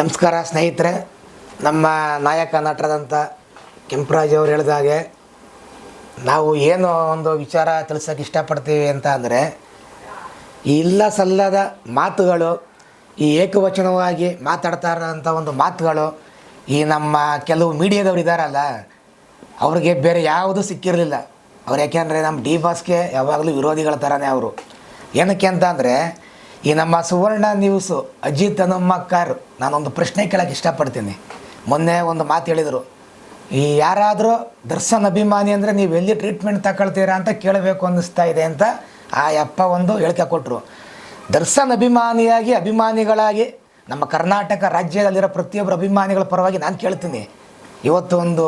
ನಮಸ್ಕಾರ ಸ್ನೇಹಿತರೆ, ನಮ್ಮ ನಾಯಕ ನಟರಾದಂಥ ಕೆಂಪರಾಜ್ ಅವರು ಹೇಳಿದ ಹಾಗೆ, ನಾವು ಏನು ಒಂದು ವಿಚಾರ ತಿಳಿಸೋಕೆ ಇಷ್ಟಪಡ್ತೀವಿ ಅಂತ ಅಂದರೆ, ಈ ಇಲ್ಲ ಸಲ್ಲದ ಮಾತುಗಳು, ಈ ಏಕವಚನವಾಗಿ ಮಾತಾಡ್ತಾ ಇರೋಂಥ ಒಂದು ಮಾತುಗಳು, ಈ ನಮ್ಮ ಕೆಲವು ಮೀಡಿಯಾದವ್ರು ಇದ್ದಾರಲ್ಲ ಅವ್ರಿಗೆ ಬೇರೆ ಯಾವುದೂ ಸಿಕ್ಕಿರಲಿಲ್ಲ. ಅವ್ರು ಯಾಕೆಂದರೆ ನಮ್ಮ ಡಿ ಬಾಸ್ಗೆ ಯಾವಾಗಲೂ ವಿರೋಧಿಗಳ ಥರನೇ ಅವರು. ಏನಕ್ಕೆ ಅಂತ ಅಂದರೆ ಈ ನಮ್ಮ ಸುವರ್ಣ ನ್ಯೂಸು ಅಜಿತ್ ಹನುಮಕ್ಕರ್ ನಾನೊಂದು ಪ್ರಶ್ನೆ ಕೇಳೋಕ್ಕೆ ಇಷ್ಟಪಡ್ತೀನಿ. ಮೊನ್ನೆ ಒಂದು ಮಾತು ಹೇಳಿದರು. ಈ ಯಾರಾದರೂ ದರ್ಶನ್ ಅಭಿಮಾನಿ ಅಂದರೆ ನೀವು ಎಲ್ಲಿ ಟ್ರೀಟ್ಮೆಂಟ್ ತಗೊಳ್ತೀರಾ ಅಂತ ಕೇಳಬೇಕು ಅನ್ನಿಸ್ತಾ ಇದೆ ಅಂತ ಆ ಅಪ್ಪ ಒಂದು ಹೇಳಿಕೆ ಕೊಟ್ಟರು ದರ್ಶನ್ ಅಭಿಮಾನಿಯಾಗಿ, ಅಭಿಮಾನಿಗಳಾಗಿ, ನಮ್ಮ ಕರ್ನಾಟಕ ರಾಜ್ಯದಲ್ಲಿರೋ ಪ್ರತಿಯೊಬ್ಬರು ಅಭಿಮಾನಿಗಳ ಪರವಾಗಿ ನಾನು ಕೇಳ್ತೀನಿ. ಇವತ್ತು ಒಂದು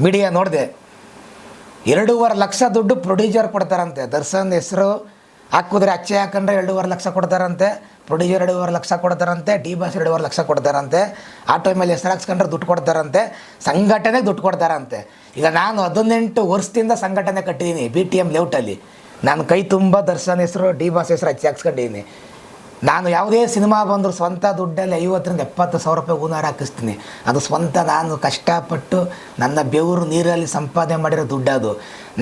ಮೀಡಿಯಾ ನೋಡಿದೆ. ಎರಡೂವರೆ ಲಕ್ಷ ದುಡ್ಡು ಪ್ರೊಡ್ಯೂಸರ್ ಕೊಡ್ತಾರಂತೆ. ದರ್ಶನ್ ಹೆಸರು ಹಾಕಿದ್ರೆ ಅಚ್ಚೆ ಹಾಕೊಂಡ್ರೆ ಎರಡೂವರೆ ಲಕ್ಷ ಕೊಡ್ತಾರಂತೆ, ಪ್ರೊಡ್ಯೂಸರ್ ಎರಡೂವರೆ ಲಕ್ಷ ಕೊಡ್ತಾರಂತೆ, ಡಿ ಬಾಸ್ ಎರಡೂವರೆ ಲಕ್ಷ ಕೊಡ್ತಾರಂತೆ ಆಟೋ ಮೇಲೆ ಹೆಸರು ಹಾಕ್ಸ್ಕೊಂಡ್ರೆ ದುಡ್ಡು ಕೊಡ್ತಾರಂತೆ, ಸಂಘಟನೆ ದುಡ್ಡು ಕೊಡ್ತಾರಂತೆ. ಈಗ ನಾನು ಹದಿನೆಂಟು ವರ್ಷದಿಂದ ಸಂಘಟನೆ ಕಟ್ಟಿದ್ದೀನಿ ಬಿ ಟಿ ಎಂ ಲೇಔಟಲ್ಲಿ ನಾನು ಕೈ ತುಂಬ ದರ್ಶನ್ ಹೆಸರು, ಡಿ ಬಾಸ್ ಹೆಸರು ಹಚ್ಚಿ ಹಾಕ್ಸ್ಕೊಂಡಿದ್ದೀನಿ. ನಾನು ಯಾವುದೇ ಸಿನಿಮಾ ಬಂದರೂ ಸ್ವಂತ ದುಡ್ಡಲ್ಲಿ ಐವತ್ತರಿಂದ ಎಪ್ಪತ್ತು ಸಾವಿರ ರೂಪಾಯಿ ಹೂನಾರ ಹಾಕಿಸ್ತೀನಿ. ಅದು ಸ್ವಂತ ನಾನು ಕಷ್ಟಪಟ್ಟು ನನ್ನ ಬೆವರು ನೀರಲ್ಲಿ ಸಂಪಾದನೆ ಮಾಡಿರೋ ದುಡ್ಡು ಅದು.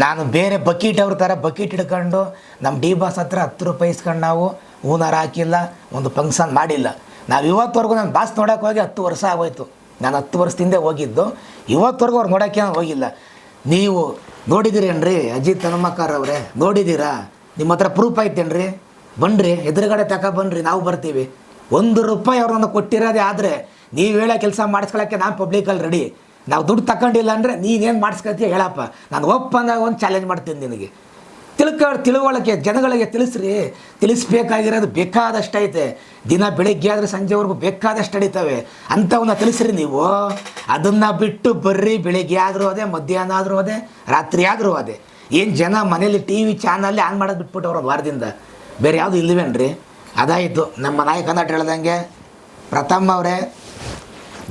ನಾನು ಬೇರೆ ಬಕೀಟ್ ಅವ್ರ ಥರ ಬಕೀಟ್ ಹಿಡ್ಕೊಂಡು ನಮ್ಮ ಡಿ ಬಾಸ್ ಹತ್ರ ಹತ್ತು ರೂಪಾಯಿ ಇಸ್ಕೊಂಡು ನಾವು ಹೂನಾರ ಹಾಕಿಲ್ಲ, ಒಂದು ಫಂಕ್ಷನ್ ಮಾಡಿಲ್ಲ. ನಾವು ಇವತ್ತವರೆಗೂ ನಾನು ಬಾಸ್ ನೋಡೋಕೆ ಹೋಗಿ ಹತ್ತು ವರ್ಷ ಆಗೋಯ್ತು. ನಾನು ಹತ್ತು ವರ್ಷದಿಂದ ಹೋಗಿದ್ದು. ಇವತ್ತವರೆಗೂ ಅವ್ರು ನೋಡೋಕ್ಕೆ ನಾನು ಹೋಗಿಲ್ಲ. ನೀವು ನೋಡಿದ್ದೀರೇನ್ರಿ ಅಜಿತ್ ಹನುಮಕಾರ ಅವರೇ? ನೋಡಿದ್ದೀರಾ? ನಿಮ್ಮ ಹತ್ರ ಪ್ರೂಫ್ ಐತೇನ್ರಿ? ಬನ್ರಿ ಎದುರುಗಡೆ ತಕ ಬನ್ನಿರಿ ನಾವು ಬರ್ತೀವಿ. ಒಂದು ರೂಪಾಯಿ ಅವ್ರನ್ನ ಕೊಟ್ಟಿರೋದೇ ಆದರೆ, ನೀವು ಹೇಳೋ ಕೆಲಸ ಮಾಡಿಸ್ಕೊಳಕ್ಕೆ ನಾನು ಪಬ್ಲಿಕಲ್ಲಿ ರೆಡಿ ನಾವು ದುಡ್ಡು ತಗೊಂಡಿಲ್ಲ ಅಂದರೆ ನೀನೇನು ಮಾಡಿಸ್ಕೊತೀಯ ಹೇಳಪ್ಪ. ನಾನು ಒಪ್ಪಂದಾಗ ಒಂದು ಚಾಲೆಂಜ್ ಮಾಡ್ತೀನಿ ನಿನಗೆ. ತಿಳ್ಕ ತಿಳುವಳಿಕೆ, ಜನಗಳಿಗೆ ತಿಳಿಸ್ರಿ. ತಿಳಿಸ್ಬೇಕಾಗಿರೋದು ಬೇಕಾದಷ್ಟು ಐತೆ. ದಿನ ಬೆಳಿಗ್ಗೆ ಆದರೆ ಸಂಜೆವರೆಗೂ ಬೇಕಾದಷ್ಟು ನಡೀತವೆ. ಅಂಥವನ್ನ ತಿಳಿಸ್ರಿ ನೀವು. ಅದನ್ನು ಬಿಟ್ಟು ಬರ್ರಿ, ಬೆಳಿಗ್ಗೆ ಆದರೂ ಅದೇ, ಮಧ್ಯಾಹ್ನ ಆದರೂ ಅದೇ, ರಾತ್ರಿ ಆದರೂ ಅದೇ. ಏನು ಜನ ಮನೇಲಿ ಟಿ ವಿ ಚಾನಲ್ಲಿ ಆನ್ ಮಾಡೋದು ಬಿಟ್ಬಿಟ್ಟು ಅವ್ರ ವಾರದಿಂದ. ಬೇರೆ ಯಾವುದು ಇಲ್ಲವೇನ್ರಿ ಅದಾಯಿತು ನಮ್ಮ ನಾಯಕ ನಟ ಹೇಳ್ದಂಗೆ ಪ್ರಥಮ್ ಅವರೇ,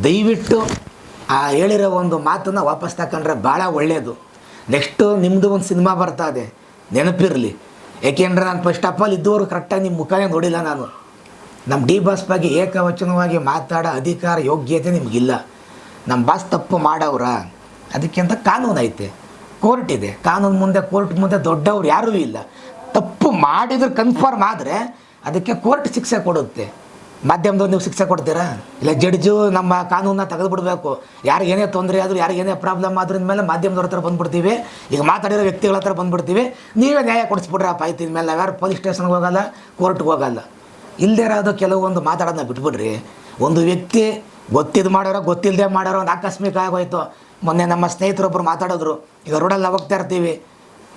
ದಯವಿಟ್ಟು ಆ ಹೇಳಿರೋ ಒಂದು ಮಾತನ್ನು ವಾಪಸ್ ತಗೊಂಡ್ರೆ ಭಾಳ ಒಳ್ಳೆಯದು ನೆಕ್ಸ್ಟು ನಿಮ್ಮದು ಒಂದು ಸಿನಿಮಾ ಬರ್ತಾ ಇದೆ, ನೆನಪಿರಲಿ. ಏಕೆಂದರೆ ನಾನು ಫಸ್ಟ್ ಆಫ್ ಆಲ್ ಇದ್ದವರು ಕರೆಕ್ಟಾಗಿ ನಿಮ್ಮ ಮುಖನೇ ನೋಡಿಲ್ಲ ನಾನು. ನಮ್ಮ ಡಿ ಬಾಸ್ ಬಗ್ಗೆ ಏಕವಚನವಾಗಿ ಮಾತಾಡೋ ಅಧಿಕಾರ ಯೋಗ್ಯತೆ ನಿಮಗಿಲ್ಲ. ನಮ್ಮ ಬಾಸ್ ತಪ್ಪು ಮಾಡವ್ರ? ಅದಕ್ಕಿಂತ ಕಾನೂನು ಐತೆ ಕೋರ್ಟ್ ಇದೆ. ಕಾನೂನು ಮುಂದೆ ಕೋರ್ಟ್ ಮುಂದೆ ದೊಡ್ಡವ್ರು ಯಾರೂ ಇಲ್ಲ. ತಪ್ಪು ಮಾಡಿದ್ರೆ ಕನ್ಫರ್ಮ್ ಆದರೆ ಅದಕ್ಕೆ ಕೋರ್ಟ್ ಶಿಕ್ಷೆ ಕೊಡುತ್ತೆ. ಮಾಧ್ಯಮದವ್ರು ನೀವು ಶಿಕ್ಷೆ ಕೊಡ್ತೀರಾ? ಇಲ್ಲ ಜಡ್ಜು ನಮ್ಮ ಕಾನೂನನ್ನ ತೆಗೆದು ಬಿಡಬೇಕು ಏನೇ ತೊಂದರೆ ಆದರೂ ಯಾರಿಗೇನೇ ಪ್ರಾಬ್ಲಮ್ ಆದ್ರೂ ಮೇಲೆ ಮಾಧ್ಯಮದವ್ರ ಹತ್ರ ಬಂದ್ಬಿಡ್ತೀವಿ. ಈಗ ಮಾತಾಡಿರೋ ವ್ಯಕ್ತಿಗಳ ಹತ್ರ ಬಂದ್ಬಿಡ್ತೀವಿ. ನೀವೇ ನ್ಯಾಯ ಕೊಡಿಸ್ಬಿಡ್ರಪ್ಪ, ಆಯ್ತು ಇನ್ಮೇಲೆ ನಾವ್ಯಾರು ಪೊಲೀಸ್ ಸ್ಟೇಷನ್ಗೆ ಹೋಗಲ್ಲ ಕೋರ್ಟ್ಗೆ ಹೋಗಲ್ಲ. ಇಲ್ಲದೇ ಇರೋದು ಕೆಲವೊಂದು ಮಾತಾಡೋದನ್ನ ಬಿಟ್ಬಿಡ್ರಿ. ಒಂದು ವ್ಯಕ್ತಿ ಗೊತ್ತಿದ್ದು ಮಾಡೋರೋ ಗೊತ್ತಿಲ್ಲದೆ ಮಾಡೋರೋ ಒಂದು ಆಕಸ್ಮಿಕ ಆಗೋಯ್ತು. ಮೊನ್ನೆ ನಮ್ಮ ಸ್ನೇಹಿತರೊಬ್ಬರು ಮಾತಾಡಿದ್ರು. ಈಗ ರೋಡಲ್ಲಿ ಹೋಗ್ತಾ ಇರ್ತೀವಿ.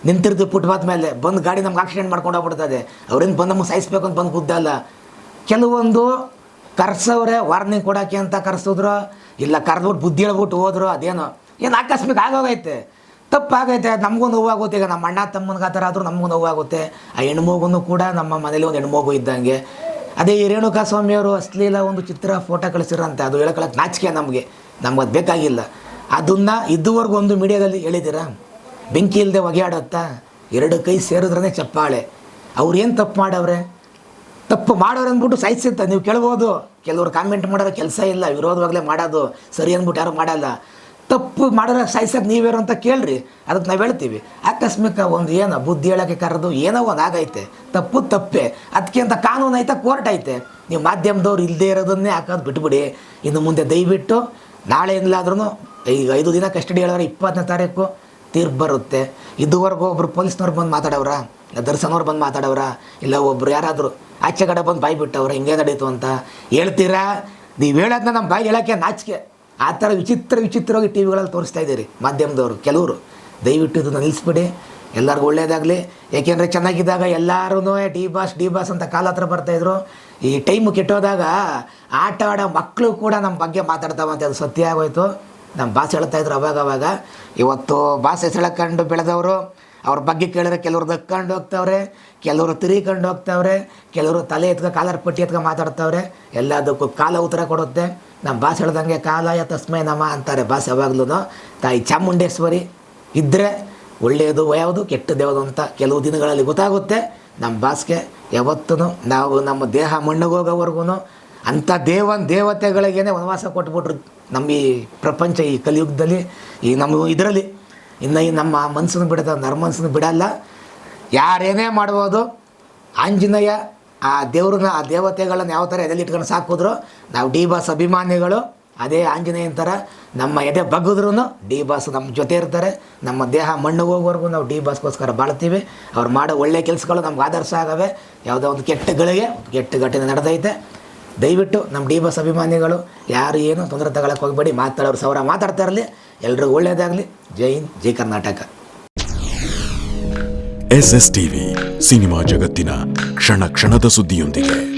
ನಿಂತಿರ್ತೀವಿ ಫುಟ್ಪಾತ್ ಮೇಲೆ. ಬಂದು ಗಾಡಿ ನಮ್ಗೆ ಆಕ್ಸಿಡೆಂಟ್ ಮಾಡ್ಕೊಂಡು ಹೋಗ್ಬಿಡ್ತದೆ. ಅವ್ರಿಂದ ಬಂದು ನಮ್ಗೆ ಸಾಯಿಸ್ಬೇಕು ಅಂತ ಬಂದು ಕುದ್ದಲ್ಲ ಕೆಲವೊಂದು ಕರ್ಸವ್ರೆ ವಾರ್ನಿಂಗ್ ಕೊಡೋಕ್ಕೆ ಅಂತ ಕರ್ಸಿದ್ರು. ಇಲ್ಲ ಕರೆದ್ಬಿಟ್ಟು ಬುದ್ಧಿ ಹೇಳ್ಬಿಟ್ಟು ಹೋದ್ರು, ಅದೇನೋ. ಏನು ಆಕಸ್ಮಿಕ ಆಗೋಗೈತೆ. ತಪ್ಪಾಗೈತೆ ಅದು ನಮಗೂ ನೋವಾಗುತ್ತೆ. ಈಗ ನಮ್ಮ ಅಣ್ಣ ತಮ್ಮನಿಗೆ ಆ ಥರ ಆದರೂ ನಮಗೂ ನೋವಾಗುತ್ತೆ. ಆ ಹೆಣ್ಮಗುನು ಕೂಡ ನಮ್ಮ ಮನೇಲಿ ಒಂದು ಹೆಣ್ಮಗು ಇದ್ದಂಗೆ. ಅದೇ ಈ ರೇಣುಕಾ ಸ್ವಾಮಿಯವರು ಅಶ್ಲೀಲ ಒಂದು ಚಿತ್ರ ಫೋಟೋ ಕಳಿಸಿರಂತೆ. ಅದು ಹೇಳ್ಕೊಳಕ್ಕೆ ನಾಚಿಕೆ ನಮಗೆ. ನಮ್ಗೆ ಅದು ಬೇಕಾಗಿಲ್ಲ. ಅದನ್ನು ಇದುವರೆಗೂ ಒಂದು ಮೀಡಿಯಾದಲ್ಲಿ ಹೇಳಿದ್ದೀರಾ? ಬೆಂಕಿ ಇಲ್ಲದೆ ಒಗೆಯಾಡತ್ತಾ ಎರಡು ಕೈ ಸೇರಿದ್ರೇ ಚಪ್ಪಾಳೆ. ಅವ್ರು ಏನು ತಪ್ಪು ಮಾಡವ್ರೆ? ತಪ್ಪು ಮಾಡೋರು ಅಂದ್ಬಿಟ್ಟು ಸಾಯಿಸುತ್ತೆ. ನೀವು ಕೇಳ್ಬೋದು. ಕೆಲವರು ಕಾಮೆಂಟ್ ಮಾಡೋರು ಕೆಲಸ ಇಲ್ಲ. ವಿರೋಧವಾಗಲೇ ಮಾಡೋದು. ಸರಿ ಅಂದ್ಬಿಟ್ಟು ಯಾರು ಮಾಡಲ್ಲ. ತಪ್ಪು ಮಾಡೋರ ಸಾಯಿಸೋಕೆ ನೀವೇರು ಅಂತ ಕೇಳ್ರಿ. ಅದಕ್ಕೆ ನಾವು ಹೇಳ್ತೀವಿ. ಆಕಸ್ಮಿಕ ಒಂದು ಏನೋ ಬುದ್ಧಿ ಹೇಳೋಕ್ಕೆ ಕರೆದು ಏನೋ ಒಂದು ಆಗೈತೆ. ತಪ್ಪು ತಪ್ಪೆ. ಅದಕ್ಕೆ ಅಂತ ಕಾನೂನು ಐತೆ, ಕೋರ್ಟ್ ಐತೆ. ನೀವು ಮಾಧ್ಯಮದವ್ರು ಇಲ್ಲದೇ ಇರೋದನ್ನೇ ಹಾಕೋದು ಬಿಟ್ಬಿಡಿ. ಇನ್ನು ಮುಂದೆ ದಯವಿಟ್ಟು ನಾಳೆ ಇಲ್ಲಾದ್ರೂ ಈಗ ಐದು ದಿನ ಕಸ್ಟಡಿ ಹೇಳೋರು ಇಪ್ಪತ್ತನೇ ತಾರೀಕು. ತೀರ್ಪು ಬರುತ್ತೆ. ಇದುವರೆಗೂ ಒಬ್ಬರು ಪೊಲೀಸ್ನವ್ರು ಬಂದು ಮಾತಾಡವ್ರ, ಇಲ್ಲ ದರ್ಶನವ್ರು ಬಂದು ಮಾತಾಡವ್ರ, ಇಲ್ಲ ಒಬ್ರು ಯಾರಾದರೂ ಆಚೆ ಕಡೆ ಬಂದು ಬಾಯಿ ಬಿಟ್ಟವ್ರ, ಹಿಂಗೆ ನಡೀತು ಅಂತ ಹೇಳ್ತೀರಾ? ನೀವು ಹೇಳೋದನ್ನ ನಮ್ಮ ಬಾಯಿ ಹೇಳೋಕ್ಕೆ ನಾಚಿಕೆ. ಆ ಥರ ವಿಚಿತ್ರ ವಿಚಿತ್ರವಾಗಿ ಟಿ ವಿಗಳಲ್ಲಿ ತೋರಿಸ್ತಾ ಇದ್ದೀರಿ ಮಾಧ್ಯಮದವರು, ಕೆಲವರು. ದಯವಿಟ್ಟು ಇದನ್ನು ನಿಲ್ಲಿಸ್ಬಿಡಿ ಎಲ್ಲರಿಗೂ ಒಳ್ಳೆಯದಾಗಲಿ ಏಕೆಂದರೆ ಚೆನ್ನಾಗಿದ್ದಾಗ ಎಲ್ಲರೂ ಡಿ ಬಾಸ್ ಡಿ ಬಾಸ್ ಅಂತ ಕಾಲ ಹತ್ರ ಬರ್ತಾಯಿದ್ರು ಈ ಟೈಮು ಕೆಟ್ಟೋದಾಗ ಆಟ ಆಡೋ ಮಕ್ಕಳು ಕೂಡ ನಮ್ಮ ಬಗ್ಗೆ ಮಾತಾಡ್ತಾವಂತೆ ಅದು ಸತ್ಯ ಆಗೋಯ್ತು. ನಮ್ಮ ಬಾಸ್ ಹೇಳ್ತಾ ಇದ್ರು ಅವಾಗ ಅವಾಗ. ಇವತ್ತು ಬಾಸ್ ಹೆಸಳಕೊಂಡು ಬೆಳೆದವರು, ಅವ್ರ ಬಗ್ಗೆ ಕೇಳಿದ್ರೆ ಕೆಲವರು ದಕ್ಕೊಂಡು ಹೋಗ್ತಾವ್ರೆ, ಕೆಲವರು ತಿರುಗಿಕೊಂಡು ಹೋಗ್ತಾವ್ರೆ, ಕೆಲವರು ತಲೆ ಎತ್ಕ ಕಾಲರ್ ಪಟ್ಟಿ ಎತ್ಕೊ ಮಾತಾಡ್ತಾವ್ರೆ, ಎಲ್ಲದಕ್ಕೂ ಕಾಲ ಉತ್ತರ ಕೊಡುತ್ತೆ. ನಮ್ಮ ಬಾಸ್ ಹೇಳ್ದಂಗೆ ಕಾಲಾಯ ತಸ್ಮೈ ನಮ ಅಂತಾರೆ ಬಾಸ್ ಯಾವಾಗ್ಲೂ ತಾಯಿ ಚಾಮುಂಡೇಶ್ವರಿ ಇದ್ದರೆ ಒಳ್ಳೆಯದು ಯಾವುದು ಕೆಟ್ಟದ್ದು ಯಾವುದು ಅಂತ ಕೆಲವು ದಿನಗಳಲ್ಲಿ ಗೊತ್ತಾಗುತ್ತೆ. ನಮ್ಮ ಭಾಷೆಗೆ ಯಾವತ್ತೂ ನಾವು ನಮ್ಮ ದೇಹ ಮಣ್ಣಿಗೆ ಹೋಗೋವರೆಗೂ ಅಂಥ ದೇವನ್ ದೇವತೆಗಳಿಗೇನೆ ವನವಾಸ ಕೊಟ್ಬಿಟ್ರು ನಮ್ಮ ಈ ಪ್ರಪಂಚ ಈ ಕಲಿಯುಗದಲ್ಲಿ, ಈ ನಮ್ಮ ಇದರಲ್ಲಿ. ಇನ್ನು ಈ ನಮ್ಮ ಮನಸ್ಸನ್ನು ಬಿಡದ ನರ್ಮನ್ಸನ್ನು ಬಿಡಲ್ಲ. ಯಾರೇನೇ ಮಾಡ್ಬೋದು, ಆಂಜನೇಯ, ಆ ದೇವ್ರನ್ನ, ಆ ದೇವತೆಗಳನ್ನ ಯಾವ ಥರ ಎದೆಲಿ ಇಟ್ಕೊಂಡು ಸಾಕಿದ್ರು ನಾವು ಡಿ ಬಾಸ್ ಅಭಿಮಾನಿಗಳು, ಅದೇ ಆಂಜನೇಯ ಥರ ನಮ್ಮ ಎದೆ ಬಗ್ಗಿದ್ರೂ ಡಿ ಬಾಸ್ ನಮ್ಮ ಜೊತೆ ಇರ್ತಾರೆ. ನಮ್ಮ ದೇಹ ಮಣ್ಣು ಹೋಗೋವರೆಗೂ ನಾವು ಡಿ ಬಾಸ್ಗೋಸ್ಕರ ಬಾಳ್ತೀವಿ. ಅವ್ರು ಮಾಡೋ ಒಳ್ಳೆ ಕೆಲಸಗಳು ನಮ್ಗೆ ಆದರ್ಶ ಆಗವೆ. ಯಾವುದೋ ಒಂದು ಕೆಟ್ಟಗಳಿಗೆ ಕೆಟ್ಟ ಘಟನೆ ನಡೆದೈತೆ. ದಯವಿಟ್ಟು ನಮ್ಮ ಡಿ ಬಸ್ ಅಭಿಮಾನಿಗಳು, ಯಾರು ಏನು ತೊಂದರೆ ತಗೊಳಕ್ಕೆ ಹೋಗಬೇಡಿ, ಮಾತಾಡೋರು ಸಾವಿರ ಮಾತಾಡ್ತಾ ಇರಲಿ, ಎಲ್ರಿಗೂ ಒಳ್ಳೆಯದಾಗಲಿ ಜೈ ಹಿಂದ್, ಜೈ Karnataka. S S TV, cinema ಜಗತ್ತಿನ ಕ್ಷಣ ಕ್ಷಣದ ಸುದ್ದಿಯೊಂದಿಗೆ.